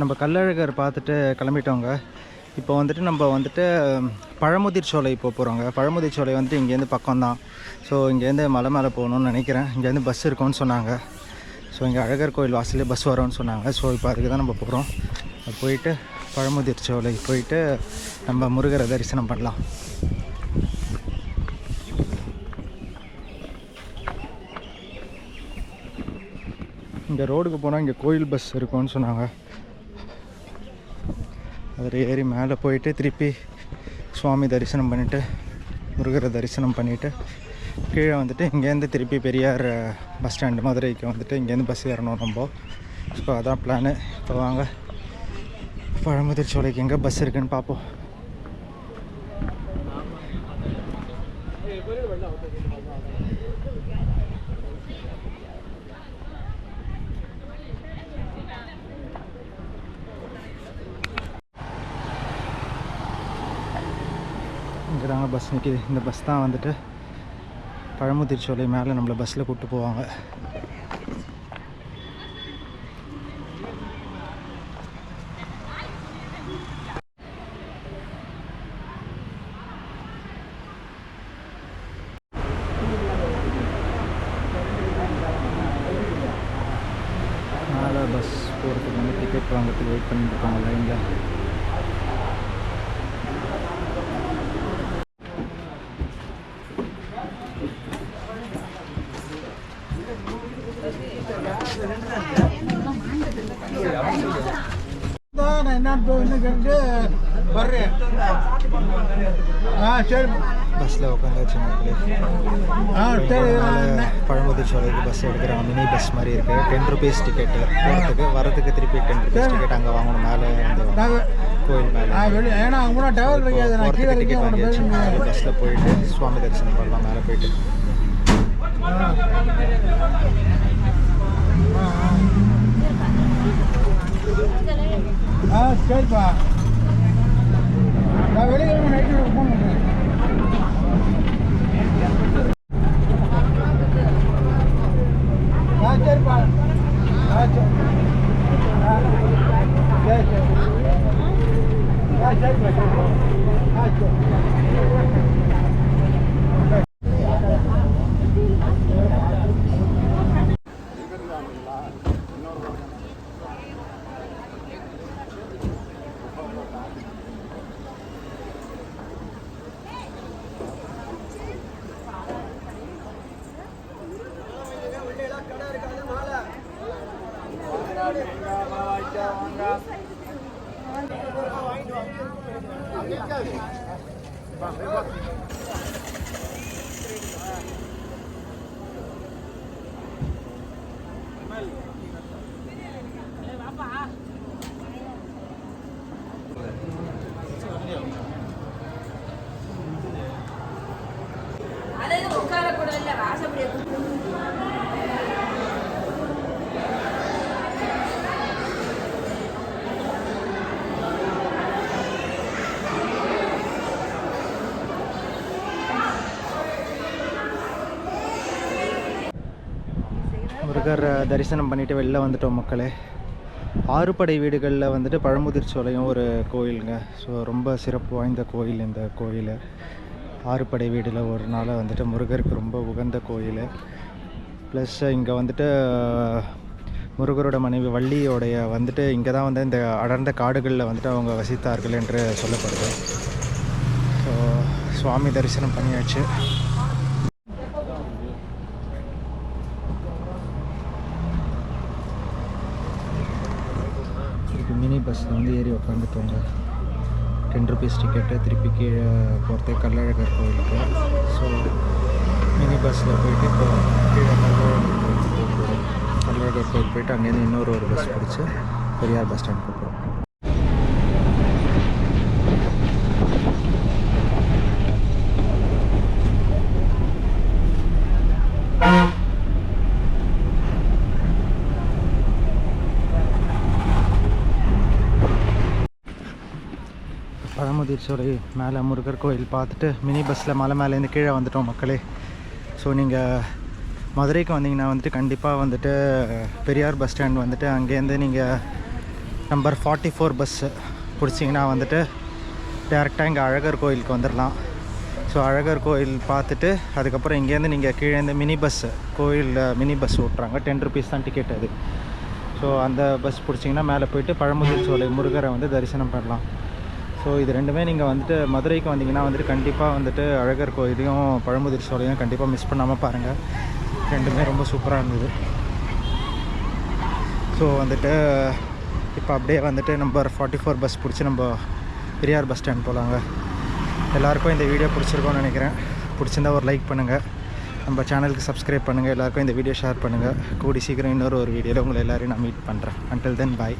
நம்ம கள்ளழகர் பார்த்துட்டு கிளம்பிட்டோங்க. இப்போ வந்துட்டு நம்ம வந்துட்டு பழமுதிர் சோலை இப்போ போகிறோங்க பழமுதிர் சோலை வந்துட்டு இங்கேருந்து பக்கம்தான். ஸோ இங்கேருந்து மலை மேலே போகணுன்னு நினைக்கிறேன். இங்கேருந்து பஸ் இருக்கும்னு சொன்னாங்க. ஸோ இங்கே அழகர் கோயில் வாசலே பஸ் வரும்னு சொன்னாங்க. ஸோ இப்போ அதுக்கு தான் நம்ம போகிறோம் போயிட்டு பழமுதிர் சோலை போயிட்டு நம்ம முருகரை தரிசனம் பண்ணலாம். இந்த ரோடுக்கு போனால் இங்கே கோயில் பஸ் இருக்கும்னு சொன்னாங்க. அதில் ஏறி மேலே போயிட்டு திருப்பி சுவாமி தரிசனம் பண்ணிவிட்டு முருகரை தரிசனம் பண்ணிவிட்டு கீழே வந்துட்டு இங்கேருந்து திருப்பி பெரியார் பஸ் ஸ்டாண்டு மதுரைக்கு வந்துட்டு இங்கேருந்து பஸ் ஏறணும் நம்ம ஸோ அதான் பிளானு இப்போ வாங்க. பழமுதிர் சோலைக்கு எங்கே பஸ் இருக்குன்னு பார்ப்போம். இங்கே தாங்க பஸ் நிற்கிது இந்த பஸ் தான் வந்துட்டு பழமுதிர் சோலை மேலே நம்மளை பஸ்ஸில் கூப்பிட்டு போவாங்க. மேலே பஸ் போகிறதுக்கு வந்து டிக்கெட் வாங்குறதுக்கு வெயிட் பண்ணிட்டு இருக்காங்க. லைனில் நான் என்னன்னு போய் கேட்டு வர்றேன் ஆ சரி பஸ்ஸில் உட்காந்தாச்சு மக்களே ஆ சரி பழமுதிர் சோலைக்கு பஸ் எடுக்கிறாங்க மினி பஸ் மாதிரி இருக்குது டென் ருபீஸ் டிக்கெட்டு போகிறதுக்கு வரதுக்கு திருப்பி டென் ருபீஸ் டிக்கெட் அங்கே வாங்கணும் மேலே வந்து நாங்கள் கோயில் மேலே நான் ஏன்னா அவங்க கூட டவர் கிடையாது போகிறதுக்கு டிக்கெட் வாங்கியாச்சு இருக்கேன் பஸ்ஸில் போயிட்டு சுவாமி தரிசனம் பண்ணலாம் மேலே போயிட்டு ஆ சரிப்பா. நான் வெளியே நைட்டு ஃபோன் பண்ணுறேன் ஆ சரிப்பா. ஆ சரி. ஆ சரி சரி. ஆ சரிப்பா சரிப்பா. ஆ சரி. அதாவது முருகர் தரிசனம் பண்ணிட்டு வெளில வந்துட்டோம் மக்களே. ஆறுபடை வீடுகளில் வந்துட்டு பழமுதிர் சோலையும் ஒரு கோயிலுங்க. ஸோ ரொம்ப சிறப்பு வாய்ந்த கோயில் இந்த கோயில். ஆறுபடை வீடில் ஒரு நாள் வந்துட்டு முருகருக்கு ரொம்ப உகந்த கோயில். ப்ளஸ் இங்கே வந்துட்டு முருகரோட மனைவி வள்ளியோடைய வந்துட்டு இங்கே தான் வந்து இந்த அடர்ந்த காடுகளில் வந்துட்டு அவங்க வசித்தார்கள் என்று சொல்லப்படுது. ஸோ சுவாமி தரிசனம் பண்ணியாச்சு திருப்பி மினி பஸ்ஸில் வந்து ஏறி உட்காந்துட்டோங்க டென் ருபீஸ் டிக்கெட்டு திருப்பி கீழே போகிறது கல்லழகர் கோயிலுக்கு. ஸோ மினி பஸ்ஸில் போயிட்டு இப்போ கீழே கல்லழகர் கோயிலுக்கு கோயில் போயிட்டு அங்கேருந்து இன்னொரு ஒரு பஸ் பிடிச்சி பெரியார் பஸ் ஸ்டாண்ட் போகிறோம் பழமுதிர் மேலே முருகர் கோயில் பார்த்துட்டு மினி பஸ்ஸில் மலை மேலேருந்து கீழே வந்துட்டோம் மக்களே. ஸோ நீங்கள் மதுரைக்கு வந்தீங்கன்னா வந்துட்டு கண்டிப்பாக வந்துட்டு பெரியார் பஸ் ஸ்டாண்ட் வந்துட்டு அங்கேருந்து நீங்கள் நம்பர் ஃபார்ட்டி ஃபோர் பஸ்ஸு பிடிச்சிங்கன்னா வந்துட்டு டேரெக்டாக இங்கே அழகர் கோயிலுக்கு வந்துடலாம் ஸோ அழகர் கோயில் பார்த்துட்டு அதுக்கப்புறம் இங்கேருந்து நீங்கள் கீழேருந்து மினி பஸ்ஸு கோயிலில் மினி பஸ் ஓட்டுறாங்க. டென் ருபீஸ் தான் டிக்கெட் அது. ஸோ அந்த பஸ் பிடிச்சிங்கன்னா மேலே போயிட்டு பழமுதிர் சோலை முருகரை வந்து தரிசனம் பண்ணலாம். ஸோ இது ரெண்டுமே நீங்கள் வந்துட்டு மதுரைக்கு வந்தீங்கன்னா வந்துட்டு கண்டிப்பாக வந்துட்டு அழகர் கோயிலையும் பழமுதிர் சோலையும் கண்டிப்பாக மிஸ் பண்ணாமல் பாருங்கள் ரெண்டுமே ரொம்ப சூப்பராக இருந்தது. ஸோ வந்துட்டு இப்போ அப்படியே வந்துட்டு நம்பர் ஃபார்ட்டி ஃபோர் பஸ் பிடிச்சி நம்ம பெரியார் பஸ் ஸ்டாண்ட் போகலாங்க எல்லாருக்கும் இந்த வீடியோ பிடிச்சிருக்கோன்னு நினைக்கிறேன். பிடிச்சிருந்தா ஒரு லைக் பண்ணுங்கள் நம்ம சேனலுக்கு சப்ஸ்கிரைப் பண்ணுங்கள் எல்லாருக்கும் இந்த வீடியோ ஷேர் பண்ணுங்கள் கூடி சீக்கிரம் இன்னொரு ஒரு வீடியோவில் உங்களை எல்லோரையும் நான் மீட் பண்ணுறேன் அன்டில் தென் பாய்